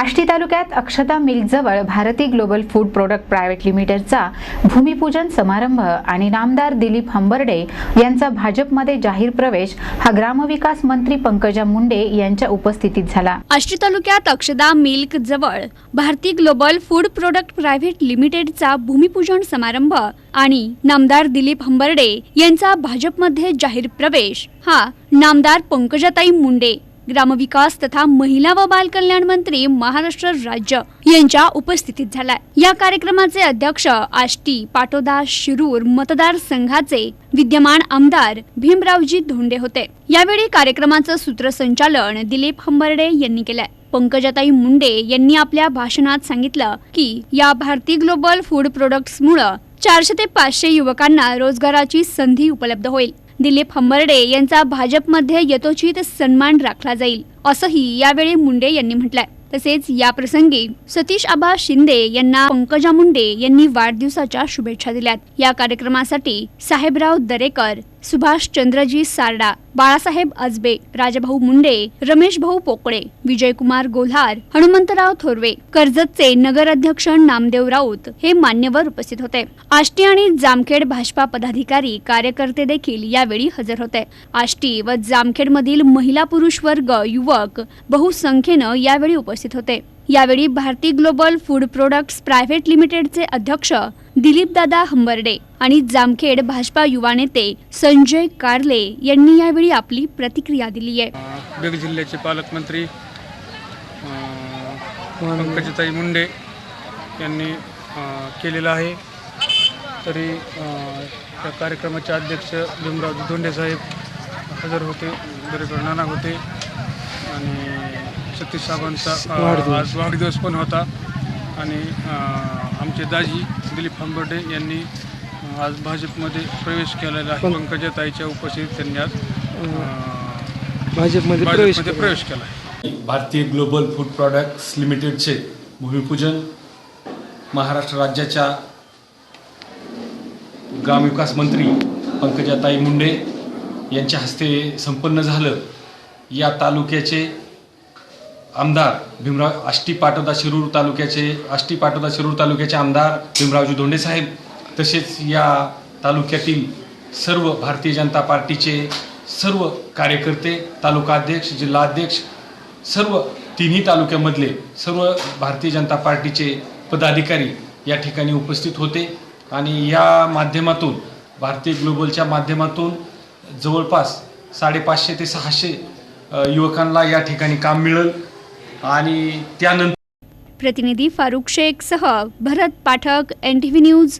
आष्टी तालुक्यात Akshata मिल्कजवळ Bharati global food product private लिमिटेडचा भूमिपूजन समारंभ आणि नामदार दिलीप हंबर्डे यांचा भाजपमध्ये जाहीर प्रवेश हा ग्रामविकास मंत्री पंकजा मुंडे यांच्या उपस्थितीत झाला. आष्टी तालुक्यात अक्षदा मिल्क जवळ Bharati global food product private लिमिटेडचा भूमिपूजन समारंभ आणि नामदार दिलीप हंबर्डे यांचा भाजपमध्ये जाहीर प्रवेश हा नामदार पंकजाताई मुंडे ग्रामविकास तथा महिला व बालकल्याण मंत्री महाराष्ट्र राज्य यांच्या उपस्थितीत झालाय. या कार्यक्रमाचे अध्यक्ष आष्टी पाटोदा शिरूर मतदारसंघाचे विद्यमान आमदार भीमरावजी धोंडे होते. यावेळी कार्यक्रमाचं सूत्रसंचालन दिलीप हंबर्डे यांनी केलंय. पंकजाताई मुंडे यांनी आपल्या भाषणात सांगितलं की या भारती ग्लोबल फूड प्रोडक्ट्समुळं चारशे ते पाचशे युवकांना रोजगाराची संधी उपलब्ध होईल. दिलीप हंबर्डे यांचा भाजपमध्ये यथोचित सन्मान राखला जाईल असंही यावेळी मुंडे यांनी म्हटलंय. तसेच या प्रसंगी सतीश आबा शिंदे यांना पंकजा मुंडे यांनी वाढदिवसाच्या शुभेच्छा दिल्यात. या कार्यक्रमासाठी साहेबराव दरेकर सुभाष चंद्रजी सारडा बाळासाहेब अजबे राजाभाऊ मुंडे रमेश भाऊ पोकळे विजयकुमार गोल्हार हनुमंतराव थोरवे कर्जतचे नगराध्यक्ष नामदेव राऊत हे मान्यवर उपस्थित होते. आष्टी आणि जामखेड भाजपा पदाधिकारी कार्यकर्ते देखील यावेळी हजर होते. आष्टी व जामखेड मधील महिला पुरुष वर्ग युवक बहुसंख्येनं यावेळी उपस्थित होते. यावेळी Bharati global food products private लिमिटेडचे अध्यक्ष दिलीपदादा हंबर्डे आणि जामखेड भाजपा युवा नेते संजय कारले यांनी यावेळी आपली प्रतिक्रिया दिली आहे. बीड जिल्ह्याचे पालकमंत्री पंकजताई मुंडे यांनी केलेलं आहे. तरी त्या कार्यक्रमाचे अध्यक्ष भीमराव धोंडे साहेब हजर होते दरेकर नाना होते. आणि सतीश साहेबांचा आज वाढदिवस पण होता. आणि आमचे दाजी दिलीप हंबर्डे यांनी आज भाजपमध्ये प्रवेश केलेला आहे. पंकजाताईच्या उपस्थितीत त्यांनी आज भाजपमध्ये प्रवेश भाजपमध्ये केला. प्रवेश केला आहे. भारतीय ग्लोबल फूड प्रॉडक्ट्स लिमिटेडचे भूमिपूजन महाराष्ट्र राज्याच्या ग्रामविकास मंत्री पंकजाताई मुंडे यांच्या हस्ते संपन्न झालं. या तालुक्याचे आमदार भीमराव आष्टी पाटोदा शिरूर तालुक्याचे आष्टी पाटोदा शिरूर तालुक्याचे आमदार भीमरावजी धोंडे साहेब तसेच या तालुक्यातील सर्व भारतीय जनता पार्टीचे सर्व कार्यकर्ते तालुका अध्यक्ष जिल्हाध्यक्ष सर्व तिन्ही तालुक्यामधले सर्व भारतीय जनता पार्टीचे पदाधिकारी या ठिकाणी उपस्थित होते. आणि या माध्यमातून भारतीय ग्लोबलच्या माध्यमातून जवळपास साडेपाचशे ते सहाशे युवकांना या ठिकाणी काम मिळेल. आणि त्यानंतर प्रतिनिधी फारुख शेख सह Bharat Pathak N T V news